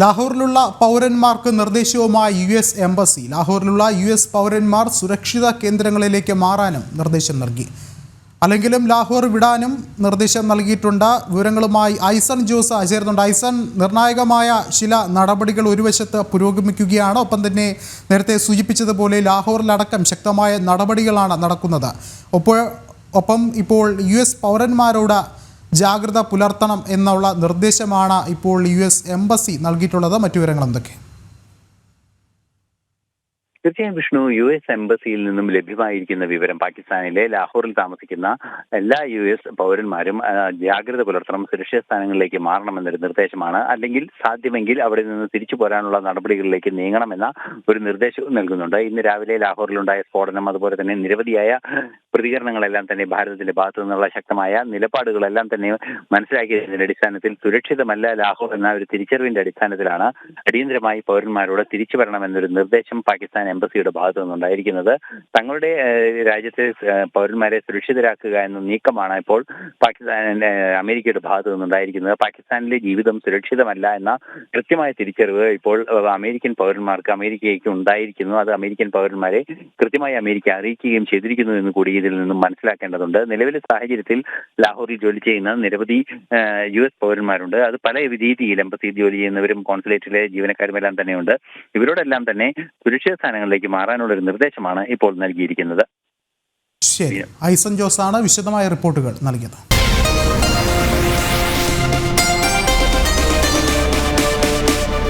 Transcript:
ലാഹോറിലുള്ള പൗരന്മാർക്ക് നിർദ്ദേശവുമായി U S embassy. ലാഹോറിലുള്ള യു എസ് പൗരന്മാർ സുരക്ഷിത കേന്ദ്രങ്ങളിലേക്ക് മാറാനും നിർദ്ദേശം നൽകി. അല്ലെങ്കിലും ലാഹോർ വിടാനും നിർദ്ദേശം നൽകിയിട്ടുണ്ട്. വിവരങ്ങളുമായി ഐസൺ ജോസ് ചേരുന്നുണ്ട്. ഐസൺ നിർണായകമായ ചില നടപടികൾ ഒരു വശത്ത് പുരോഗമിക്കുകയാണ്. ഒപ്പം തന്നെ നേരത്തെ സൂചിപ്പിച്ചതുപോലെ ലാഹോറിലടക്കം ശക്തമായ നടപടികളാണ് നടക്കുന്നത്. ഒപ്പോൾ ഒപ്പം ഇപ്പോൾ യു എസ് പൗരന്മാരോട് ജാഗ്രത പുലർത്തണം എന്നുള്ള നിർദ്ദേശമാണ് ഇപ്പോൾ യു എസ് എംബസി നൽകിയിട്ടുള്ളത്. മറ്റു വിവരങ്ങൾ എന്തൊക്കെ? തീർച്ചയായും വിഷ്ണു യു എസ് എംബസിയിൽ നിന്നും ലഭ്യമായിരിക്കുന്ന വിവരം പാകിസ്ഥാനിലെ ലാഹോറിൽ താമസിക്കുന്ന എല്ലാ യു എസ് പൗരന്മാരും ജാഗ്രത പുലർത്തണം സുരക്ഷിത സ്ഥാനങ്ങളിലേക്ക് മാറണമെന്നൊരു നിർദ്ദേശമാണ്. അല്ലെങ്കിൽ സാധ്യമെങ്കിൽ അവിടെ നിന്ന് തിരിച്ചു പോരാനുള്ള നടപടികളിലേക്ക് നീങ്ങണമെന്ന ഒരു നിർദ്ദേശവും നൽകുന്നുണ്ട്. ഇന്ന് രാവിലെ ലാഹോറിലുണ്ടായ സ്ഫോടനം അതുപോലെ തന്നെ നിരവധിയായ പ്രതികരണങ്ങളെല്ലാം തന്നെ ഭാരതത്തിന്റെ ഭാഗത്തു നിന്നുള്ള ശക്തമായ നിലപാടുകളെല്ലാം തന്നെ മനസ്സിലാക്കിയതിന്റെ അടിസ്ഥാനത്തിൽ സുരക്ഷിതമല്ല ലാഹോർ എന്ന ഒരു തിരിച്ചറിവിന്റെ അടിസ്ഥാനത്തിലാണ് അടിയന്തരമായി പൗരന്മാരോട് തിരിച്ചു വരണമെന്നൊരു നിർദ്ദേശം പാകിസ്ഥാൻ എംബസിയുടെ ഭാഗത്തു നിന്നുണ്ടായിരിക്കുന്നത്. തങ്ങളുടെ രാജ്യത്തെ പൗരന്മാരെ സുരക്ഷിതരാക്കുക എന്ന നീക്കമാണ് ഇപ്പോൾ പാകിസ്ഥാൻ അമേരിക്കയുടെ ഭാഗത്തു നിന്നുണ്ടായിരിക്കുന്നത്. പാകിസ്ഥാനിലെ ജീവിതം സുരക്ഷിതമല്ല എന്ന കൃത്യമായ തിരിച്ചറിവ് ഇപ്പോൾ അമേരിക്കൻ പൗരന്മാർക്ക് അമേരിക്കയ്ക്ക് ഉണ്ടായിരിക്കുന്നു. അത് അമേരിക്കൻ പൗരന്മാരെ കൃത്യമായി അമേരിക്ക അറിയിക്കുകയും ചെയ്തിരിക്കുന്നു എന്ന് കൂടി ഇതിൽ നിന്നും മനസ്സിലാക്കേണ്ടതുണ്ട്. നിലവിലെ സാഹചര്യത്തിൽ ലാഹോറിൽ ജോലി ചെയ്യുന്ന നിരവധി യു എസ് പൗരന്മാരുണ്ട്. അത് പല രീതിയിൽ എംബസി ജോലി ചെയ്യുന്നവരും കോൺസുലേറ്റിലെ ജീവനക്കാരും എല്ലാം തന്നെയുണ്ട്. ഇവരോടെല്ലാം തന്നെ സുരക്ഷിത സ്ഥാനങ്ങളിലേക്ക് മാറാനുള്ള ഒരു നിർദ്ദേശമാണ് ഇപ്പോൾ നൽകിയിരിക്കുന്നത്. ശരി. ഐസൻ ജോസ് ആണ് വിശദമായ റിപ്പോർട്ടുകൾ നൽകിയത്.